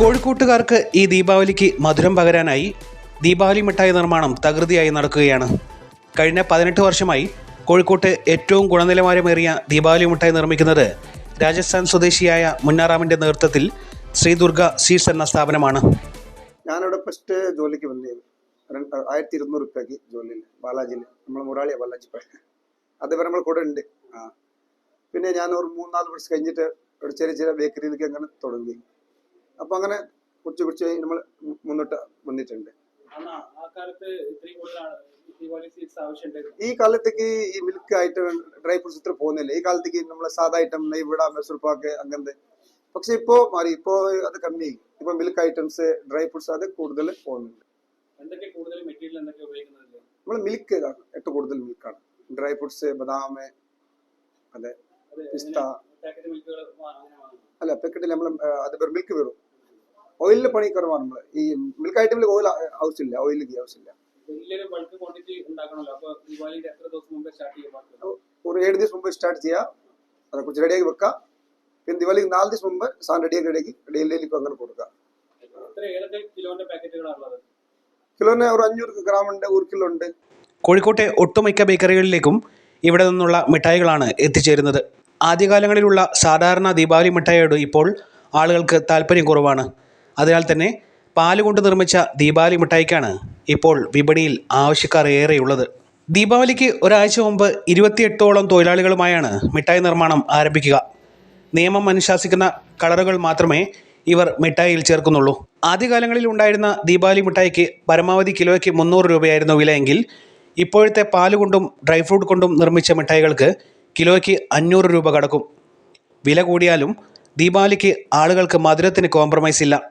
കോഴിക്കോട്ടുകാർക്ക് ഈ ദീപാവലിക്ക് മധുരം പകരാനായി ദീപാവലി മിഠായി നിർമ്മാണം തകൃതിയായി നടക്കുകയാണ്. കഴിഞ്ഞ പതിനെട്ട് വർഷമായി കോഴിക്കോട്ട് ഏറ്റവും ഗുണനിലവാരമേറിയ ദീപാവലി മിഠായി നിർമ്മിക്കുന്നത് രാജസ്ഥാൻ സ്വദേശിയായ മുന്നാറാമിന്റെ നേതൃത്വത്തിൽ ശ്രീ ദുർഗ സീഡ്സ് എന്ന സ്ഥാപനമാണ്. ഞാനിവിടെ ഫസ്റ്റ് ജോലിക്ക് വന്നത് ആയിരത്തി ഇരുന്നൂറ് റുപ്യക്ക് ജോലിയിൽ ബാലാജിയിൽ നമ്മൾ മുരാളിയ ബാലാജി അതേപോലെ നമ്മൾ കൂടെ ഉണ്ട്. ആ. പിന്നെ ഞാൻ ഒരു മൂന്നാൽ വർഷം കഴിഞ്ഞിട്ട് ഒരു ചെറിയ ചെറിയ ബേക്കറിയിലേക്ക് അങ്ങനെ തുടങ്ങി. അപ്പോൾ അങ്ങനെ കുറച്ച് കുറച്ച് നമ്മൾ മുന്നോട്ട് വന്നിട്ടുണ്ട്. ഈ കാലത്തേക്ക് ഈ മിൽക്ക് ഐറ്റം ഡ്രൈ ഫ്രൂട്ട്സ് ഇത്ര പോകുന്നില്ല. ഈ കാലത്തേക്ക് നമ്മൾ സാധാ ഐറ്റം നെയ്വിട മെസൂർപ്പാക്ക് അങ്ങനത്തെ. പക്ഷെ ഇപ്പോ മാറി ഇപ്പോ അത് കമ്മി ഇപ്പൊ മിൽക്ക് ഐറ്റംസ് ഡ്രൈ ഫ്രൂട്ട്സ് അത് കൂടുതൽ പോകുന്നുണ്ട്. നമ്മൾ മിൽക്ക് ഏറ്റവും കൂടുതൽ മിൽക്കാണ് ഡ്രൈ ഫ്രൂട്ട്സ് ബദാം അതെ പിസ്ത. അല്ല പാക്കറ്റിൽ നമ്മൾ അത് മിൽക്ക് വരും. ഓയിലിൽ പണി കുറവാണ്. നമ്മൾ ഈ മിൽക്ക് ഐറ്റമിൽ ഓയിൽ ആവശ്യമില്ല ആവശ്യമില്ല. സ്റ്റാർട്ട് ചെയ്യാൻ പാടില്ല? ഒരു ഏഴ് ദിവസം മുമ്പ് സ്റ്റാർട്ട് ചെയ്യുക അത് കുറച്ച് റെഡിയാക്കി വെക്കുക പിന്നെ ദിവാലിക്ക് നാല് ദിവസം മുമ്പ് സാധനം റെഡിയാക്കി റെഡിയാക്കി ഡെയിലിയിലേക്ക് അങ്ങനെ കൊടുക്കുക കിലോന് ഒരു അഞ്ഞൂറ് ഗ്രാം ഉണ്ട് ഒരു കിലോ ഉണ്ട്. കോഴിക്കോട്ടെ ഒട്ടുമിക്ക ബേക്കറികളിലേക്കും ഇവിടെ നിന്നുള്ള മിഠായികളാണ് എത്തിച്ചേരുന്നത്. ആദ്യകാലങ്ങളിലുള്ള സാധാരണ ദീപാവലി മിഠായിയോട് ഇപ്പോൾ ആളുകൾക്ക് താല്പര്യം കുറവാണ്. അതിനാൽ തന്നെ പാൽ കൊണ്ട് നിർമ്മിച്ച ദീപാവലി മിഠായിക്കാണ് ഇപ്പോൾ വിപണിയിൽ ആവശ്യക്കാർ ഏറെയുള്ളത്. ദീപാവലിക്ക് ഒരാഴ്ച മുമ്പ് ഇരുപത്തിയെട്ടോളം തൊഴിലാളികളുമായാണ് മിഠായി നിർമ്മാണം ആരംഭിക്കുക. നിയമം അനുശാസിക്കുന്ന കളറുകൾ മാത്രമേ ഇവർ മിഠായിയിൽ ചേർക്കുന്നുള്ളൂ. ആദ്യകാലങ്ങളിൽ ഉണ്ടായിരുന്ന ദീപാവലി മിഠായിക്ക് പരമാവധി കിലോയ്ക്ക് മുന്നൂറ് രൂപയായിരുന്നു വിലയെങ്കിൽ ഇപ്പോഴത്തെ പാൽ കൊണ്ടും ഡ്രൈ ഫ്രൂട്ട് കൊണ്ടും നിർമ്മിച്ച മിഠായികൾക്ക് കിലോയ്ക്ക് അഞ്ഞൂറ് രൂപ കടക്കും. വില കൂടിയാലും ദീപാവലിക്ക് ആളുകൾക്ക് മധുരത്തിന് കോംപ്രമൈസ് ഇല്ല.